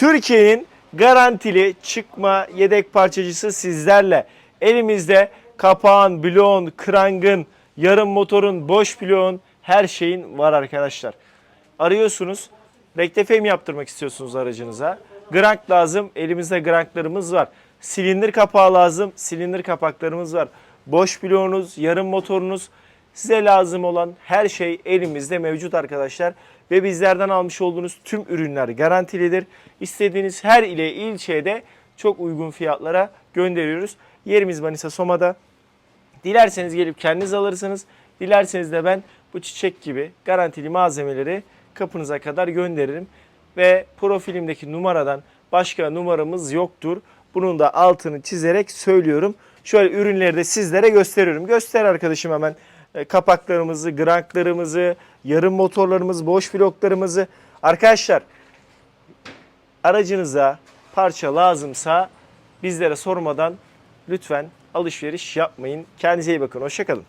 Türkiye'nin garantili çıkma yedek parçacısı sizlerle. Elimizde kapağın, bloğun, krangın, yarım motorun, boş bloğun her şeyin var arkadaşlar. Arıyorsunuz. Rektefe mi yaptırmak istiyorsunuz aracınıza? Grank lazım. Elimizde granklarımız var. Silindir kapağı lazım. Silindir kapaklarımız var. Boş bloğunuz, yarım motorunuz, size lazım olan her şey elimizde mevcut arkadaşlar. Ve bizlerden almış olduğunuz tüm ürünler garantilidir. İstediğiniz her ile ilçeye de çok uygun fiyatlara gönderiyoruz. Yerimiz Manisa Soma'da. Dilerseniz gelip kendiniz alırsınız. Dilerseniz de ben bu çiçek gibi garantili malzemeleri kapınıza kadar gönderirim. Ve profilimdeki numaradan başka numaramız yoktur. Bunun da altını çizerek söylüyorum. Şöyle ürünleri de sizlere gösteriyorum. Göster arkadaşım hemen kapaklarımızı, granklarımızı, yarım motorlarımızı, boş bloklarımızı. Arkadaşlar aracınıza parça lazımsa bizlere sormadan lütfen alışveriş yapmayın. Kendinize iyi bakın. Hoşçakalın.